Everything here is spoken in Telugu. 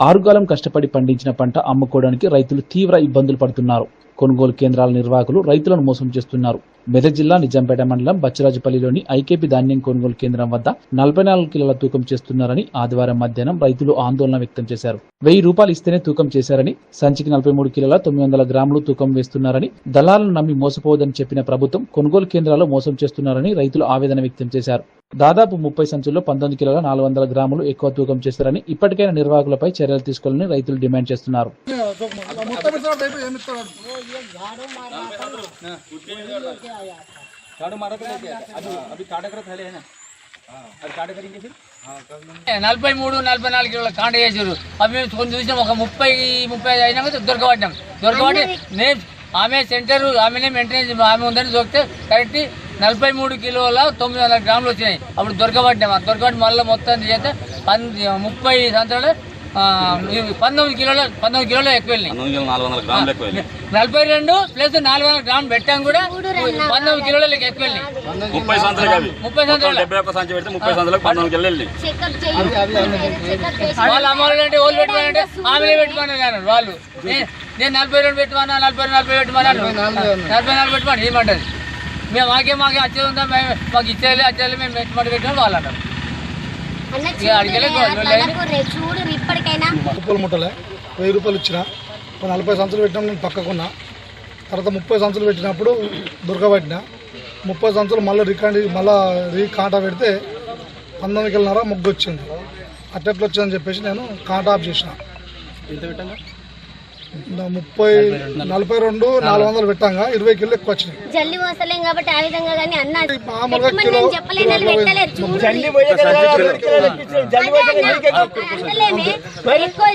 ఆరుగాలం కష్టపడి పండించిన పంట అమ్ముకోవడానికి రైతులు తీవ్ర ఇబ్బందులు పడుతున్నారు. కొనుగోలు కేంద్రాల నిర్వాహకులు రైతులను మోసం చేస్తున్నారు. మెదక్ జిల్లా నిజాంపేట మండలం బచ్చరాజుపల్లిలోని ఐకేపీ ధాన్యం కొనుగోలు కేంద్రం వద్ద నలభై నాలుగు కిలోల తూకం చేస్తున్నారని ఆదివారం మధ్యాహ్నం రైతులు ఆందోళన వ్యక్తం చేశారు. వెయ్యి రూపాయలు ఇస్తేనే తూకం చేశారని సంచికి నలభై మూడు కిలోల తొమ్మిది వందల గ్రాములు తూకం వేస్తున్నారని దళాలను నమ్మి మోసపోవద్దని చెప్పిన ప్రభుత్వం కొనుగోలు కేంద్రాల్లో మోసం చేస్తున్నారని రైతులు ఆవేదన వ్యక్తం చేశారు. దాదాపు ముప్పై సంచుల్లో పంతొమ్మిది కిలోల నాలుగు వందల గ్రాములు ఎక్కువ తూకం చేస్తారని ఇప్పటికైనా నిర్వాహకులపై చర్యలు తీసుకోవాలని రైతులు డిమాండ్ చేస్తున్నారు. మొత్తం ఇస్తాడు రేపు ఏమి ఇస్తాడు झाड़ू मारा तो लेके आया अभी अभी काटा कर थैले है ना अभी काटा करेंगे फिर నలభై మూడు నలభై నాలుగు కిలోల కాంట చేసారు అవి మేము కొన్ని చూసినాం ఒక ముప్పై ముప్పై ఐదు అయినాక దొరకబడ్డాం దొరకబడి నేను ఆమె సెంటర్ ఆమెనే మెయింటెనెన్స్ ఆమె ఉందని దొరికితే కరెక్ట్ నలభై మూడు కిలోల తొమ్మిది వందల గ్రాములు వచ్చినాయి అప్పుడు దొరకబడ్డాం ఆ దొరకబడి మళ్ళీ మొత్తం చేస్తే పన్ ముప్పై సంవత్సరాలు ఆ, ఇవి పంతొమ్మిది కిలోల పంతొమ్మిది కిలోలు ఎక్కువ వెళ్ళినాయి. నలభై రెండు ప్లస్ నాలుగు వందల గ్రాములు పెట్టాం కూడా పంతొమ్మిది కిలోలకి ఎక్కువ వెళ్ళినాయి ముప్పై సంవత్సరాలు ముప్పై సంవత్సరాలు. ముప్పై పంతొమ్మిది వెళ్ళి అమ్మవాళ్ళు అంటే వాళ్ళు పెట్టుకోవాలంటే ఆమెలే పెట్టుకున్నారు కానీ వాళ్ళు. నేను నలభై రెండు పెట్టుకున్నా నలభై నలభై పెట్టుకున్నాను. నలభై నాలుగు పెట్టుకోండి ఏమంటది మేము మాకే మాకే వచ్చేది ఉందా? మేము మాకు ఇచ్చేయాలి వచ్చేయాలి మేము పెట్టుబడి పెట్టాలి వాళ్ళు అన్నారు అన్న రూపాయలు ముట్టలే వెయ్యి రూపాయలు ఇచ్చిన. ఒక నలభై సంచులు పెట్టినాం నేను పక్కకున్నా తర్వాత ముప్పై సంచులు పెట్టినప్పుడు దొరకబట్టిన ముప్పై సంచులు మళ్ళీ రికాండ్ మళ్ళీ రీ కాంటా పెడితే పంతొమ్మిది కిలోన్నర ముగ్గు వచ్చింది. అట్టెట్లు వచ్చిందని చెప్పేసి నేను కాంటా ఆఫ్ చేసిన. నా ముప్పై నలభై రెండు నాలుగు వందలు పెట్టాగా ఇరవై కిలో ఎక్కువ వచ్చినాయి. జల్లి మోసలేం కాబట్టి ఆ విధంగా కానీ అన్న. మామూలుగా పెట్టమని కిలో- నేను చెప్పలేను వాళ్ళు కిలో పెట్టలేదు. చూడు అంటలేమే ఎక్కువ